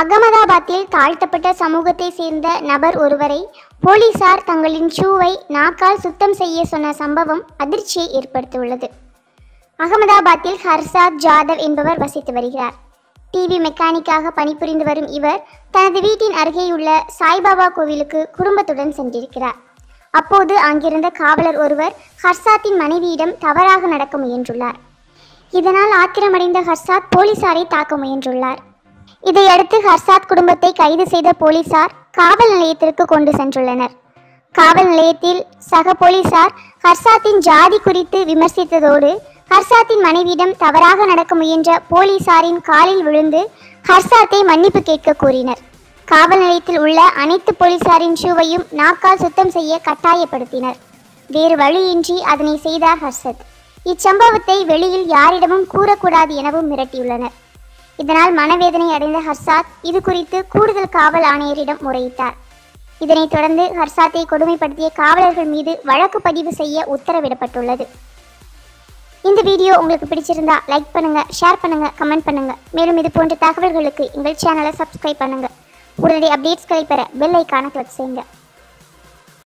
அகமதாபாத்தில் தாழ்த்தப்பட்ட சமூகத்தை சேர்ந்த நபர் ஒருவரை போலீசார் தங்களின் ஷூவை நாக்கால் சுத்தம் செய்ய சொன்ன சம்பவம் அதிர்ச்சியை ஏற்படுத்தியுள்ளது. அகமதாபாத்தில் ஹர்சாத் ஜாதவ் என்பவர் வசித்து வருகிறார். டிவி மெக்கானிக்காக பணிபுரிந்து வரும் இவர் தனது வீட்டின் அருகேயுள்ள சாய்பாபா கோவிலுக்கு குடும்பத்துடன் சென்றிருக்கிறார். அப்போது அங்கிருந்த காவலர் ஒருவர் ஹர்சாத்தின் மனைவியிடம் தவறாக நடக்க முயன்றுள்ளார். இதனால் ஆத்திரமடைந்த ஹர்சாத் போலீசாரை தாக்க முயன்றுள்ளார். இதையடுத்து ஹர்சாத் குடும்பத்தை கைது செய்த போலீசார் காவல் நிலையத்திற்கு கொண்டு சென்றுள்ளனர். காவல் நிலையத்தில் சக போலீசார் ஹர்சாத்தின் ஜாதி குறித்து விமர்சித்ததோடு ஹர்சாத்தின் மனைவியிடம் தவறாக நடக்க முயன்ற போலீசாரின் காலில் விழுந்து ஹர்சாத்தை மன்னிப்பு கேட்க கூறினர். காவல் நிலையத்தில் உள்ள அனைத்து போலீசாரின் ஷூவையும் நாக்கால் சுத்தம் செய்ய கட்டாயப்படுத்தினர். வேறு வழியின்றி அதனை செய்தார் ஹர்ஷத் இச்சம்பவத்தை வெளியில் யாரிடமும் கூறக்கூடாது எனவும் மிரட்டியுள்ளனர். இதனால் மனவேதனை அடைந்த ஹர்சாத் இது குறித்து கூடுதல் காவல் ஆணையரிடம் முறையிட்டார். இதனைத் தொடர்ந்து ஹர்சாத்தை கொடுமைப்படுத்திய காவலர்கள் மீது வழக்கு பதிவு செய்ய உத்தரவிடப்பட்டுள்ளது. இந்த வீடியோ உங்களுக்கு பிடிச்சிருந்தா லைக் பண்ணுங்க ஷேர் பண்ணுங்க கமெண்ட் பண்ணுங்க. மேலும் இது போன்ற தகவல்களுக்கு எங்கள் சேனலை சப்ஸ்கிரைப் பண்ணுங்க. உடனடி அப்டேட்ஸ்களை பெற பெல் ஐக்கான கிளிக் செய்யுங்க.